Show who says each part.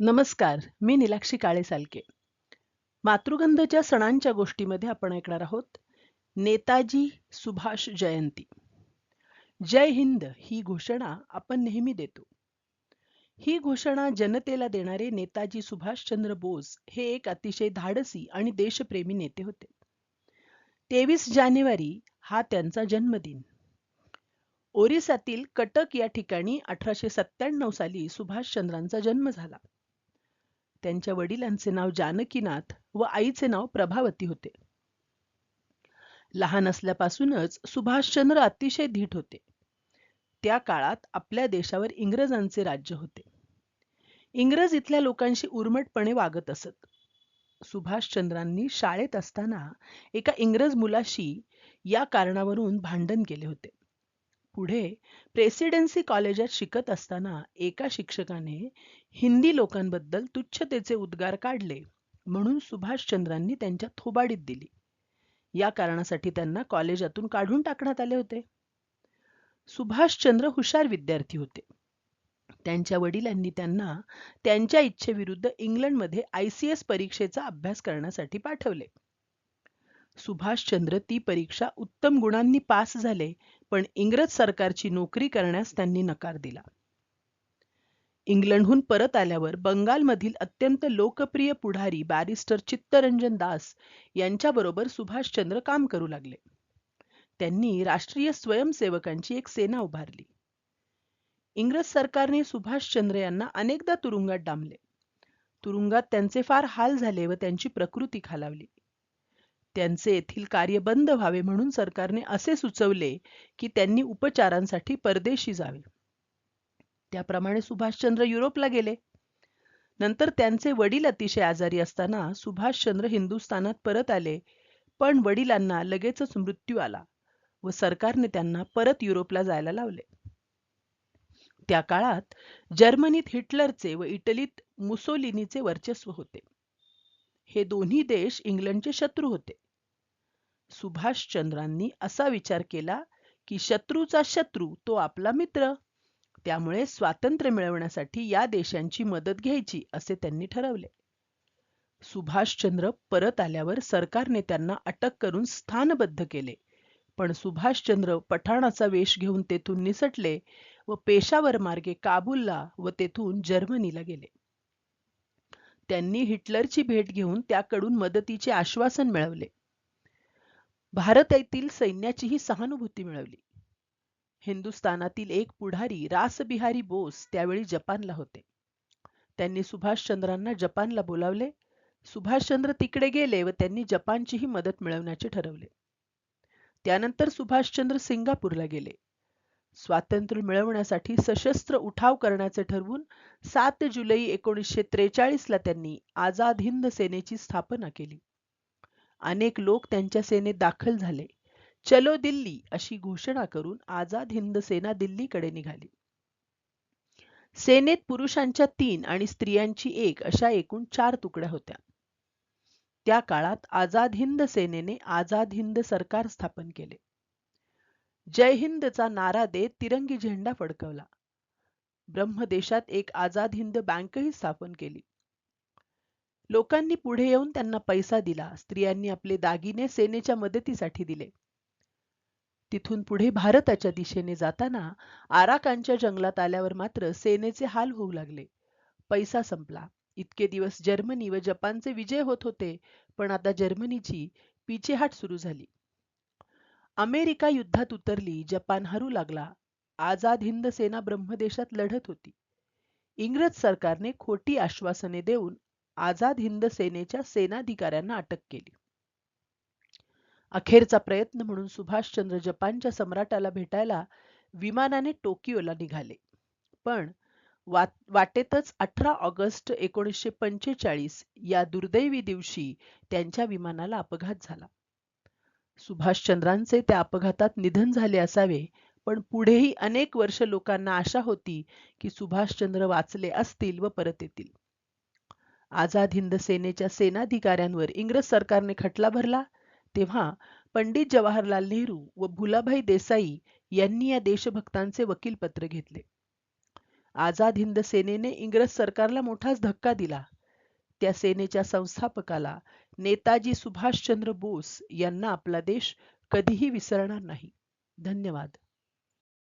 Speaker 1: नमस्कार मी निलाक्षी काळे सालके मातृगंधच्या सणांच्या गोष्टीमध्ये आपण ऐकणार आहोत नेताजी सुभाष जयंती. जय हिंद ही घोषणा आपण नेहमी देतो. ही घोषणा जनतेला देणारे नेताजी सुभाषचंद्र बोस हे एक अतिशय धाडसी आणि देशप्रेमी नेते होते. तेवीस जानेवारी हा त्यांचा जन्मदिन. ओरिसातील कटक या ठिकाणी अठराशे सत्त्याण्णव साली सुभाषचंद्रांचा जन्म झाला. त्यांच्या वडिलांचे नाव जानकीनाथ व आईचे नाव प्रभावती होते. लहान असल्यापासूनच सुभाषचंद्र अतिशय धीट होते. त्या काळात आपल्या देशावर इंग्रजांचे राज्य होते. इंग्रज इथल्या लोकांशी उर्मटपणे वागत असत. सुभाषचंद्रांनी शाळेत असताना एका इंग्रज मुलाशी या कारणावरून भांडण केले होते. पुढे प्रेसिडेन्सी कॉलेजात शिकत असताना एका शिक्षकाने हिंदी लोकांबद्दल तुच्छतेचे उद्गार काढले म्हणून सुभाषचंद्रांनी त्यांच्या थोबाडीत दिली. या कारणासाठी त्यांना कॉलेजातून काढून टाकण्यात आले होते. सुभाषचंद्र हुशार विद्यार्थी होते. त्यांच्या वडिलांनी त्यांना त्यांच्या इच्छेविरुद्ध इंग्लंडमध्ये आय सी एस परीक्षेचा अभ्यास करण्यासाठी पाठवले. सुभाषचंद्र ती परीक्षा उत्तम गुणांनी पास झाले पण इंग्रज सरकारची नोकरी करण्यास त्यांनी नकार दिला. इंग्लंडहून परत आल्यावर बंगालमधील अत्यंत लोकप्रिय पुढारी बॅरिस्टर चित्तरंजन दास यांच्याबरोबर सुभाषचंद्र काम करू लागले. त्यांनी राष्ट्रीय स्वयंसेवकांची एक सेना उभारली. इंग्रज सरकारने सुभाषचंद्र यांना अनेकदा तुरुंगात डांबले. तुरुंगात त्यांचे फार हाल झाले व त्यांची प्रकृती खालावली. त्यांचे येथील कार्य बंद व्हावे म्हणून सरकारने असे सुचवले की त्यांनी उपचारांसाठी परदेशी जावे. त्याप्रमाणे सुभाषचंद्र युरोपला गेले. नंतर त्यांचे वडील अतिशय आजारी असताना सुभाषचंद्र हिंदुस्थानात परत आले पण वडिलांना लगेचच मृत्यू आला व सरकारने त्यांना परत युरोपला जायला लावले. त्या काळात जर्मनीत हिटलरचे व इटलीत मुसोलिनीचे वर्चस्व होते. हे दोन्ही देश इंग्लंडचे शत्रू होते. सुभाषचंद्रांनी असा विचार केला की शत्रूचा शत्रू तो आपला मित्र. त्यामुळे स्वातंत्र्य मिळवण्यासाठी या देशांची मदत घ्यायची असे त्यांनी ठरवले. सुभाषचंद्र परत आल्यावर सरकारने त्यांना अटक करून स्थानबद्ध केले. पण सुभाषचंद्र पठाणाचा वेश घेऊन तेथून निसटले व पेशावर मार्गे काबूलला व तेथून जर्मनीला गेले. त्यांनी हिटलरची भेट घेऊन त्याकडून मदतीचे आश्वासन मिळवले. भारत येथील सैन्याचीही सहानुभूती मिळवली. हिंदुस्थानातील एक पुढारी रासबिहारी बोस त्यावेळी जपानला होते. त्यांनी सुभाषचंद्रांना जपानला बोलावले. सुभाषचंद्र तिकडे गेले व त्यांनी जपानचीही मदत मिळवण्याचे ठरवले. त्यानंतर सुभाषचंद्र सिंगापूरला गेले. स्वातंत्र्य मिळवण्यासाठी सशस्त्र उठाव करण्याचे ठरवून सात जुलै एकोणीसशे त्रेचाळीस ला त्यांनी आझाद हिंद सेनेची स्थापना केली. अनेक लोक त्यांच्या सेनेत दाखल झाले. चलो दिल्ली अशी घोषणा करून आझाद हिंद सेना दिल्लीकडे निघाली. सेनेत पुरुषांच्या तीन आणि स्त्रियांची एक अशा एकूण चार तुकड्या होत्या. त्या काळात आझाद हिंद सेनेने आझाद हिंद सरकार स्थापन केले. जय हिंदचा नारा देत तिरंगी झेंडा फडकवला. ब्रह्मदेशात एक आझाद हिंद बँकही स्थापन केली. लोकांनी पुढे येऊन त्यांना पैसा दिला. स्त्रियांनी आपले दागिने सेनेच्या मदतीसाठी दिले. तिथून पुढे भारताच्या दिशेने जाताना आराकांच्या जंगलात आल्यावर मात्र सेनेचे हाल होऊ लागले. पैसा संपला. इतके दिवस जर्मनी व जपानचे विजय होत होते पण आता जर्मनीची पिछेहाट सुरू झाली. अमेरिका युद्धात उतरली जपान हरू लागला. आझाद हिंद सेना ब्रह्मदेशात लढत होती. इंग्रज सरकारने खोटी आश्वासने देऊन आझाद हिंद सेनेच्या सेनाधिकाऱ्यांना अटक केली. अखेरचा प्रयत्न म्हणून सुभाषचंद्र जपानच्या सम्राटाला भेटायला विमानाने टोकियोला निघाले. पण वाटेतच अठरा ऑगस्ट एकोणीसशे पंचेचाळीस या दुर्दैवी दिवशी त्यांच्या विमानाला अपघात झाला. सुभाषचंद्रांचे त्या अपघातात निधन झाले असावे. पण पुढेही अनेक वर्ष लोकांना आशा होती की सुभाषचंद्र वाचले असतील व परत येतील. आझाद हिंद सेनेच्या सेनाधिकाऱ्यांवर इंग्रज सरकारने खटला भरला. तेव्हा पंडित जवाहरलाल नेहरू व भुलाभाई देसाई यांनी या देशभक्तांचे वकीलपत्र घेतले. आझाद हिंद सेनेने इंग्रज सरकारला मोठाच धक्का दिला. त्या सेनेच्या संस्थापकाला नेताजी सुभाषचंद्र बोस यांना आपला देश कधीही विसरणार नाही. धन्यवाद.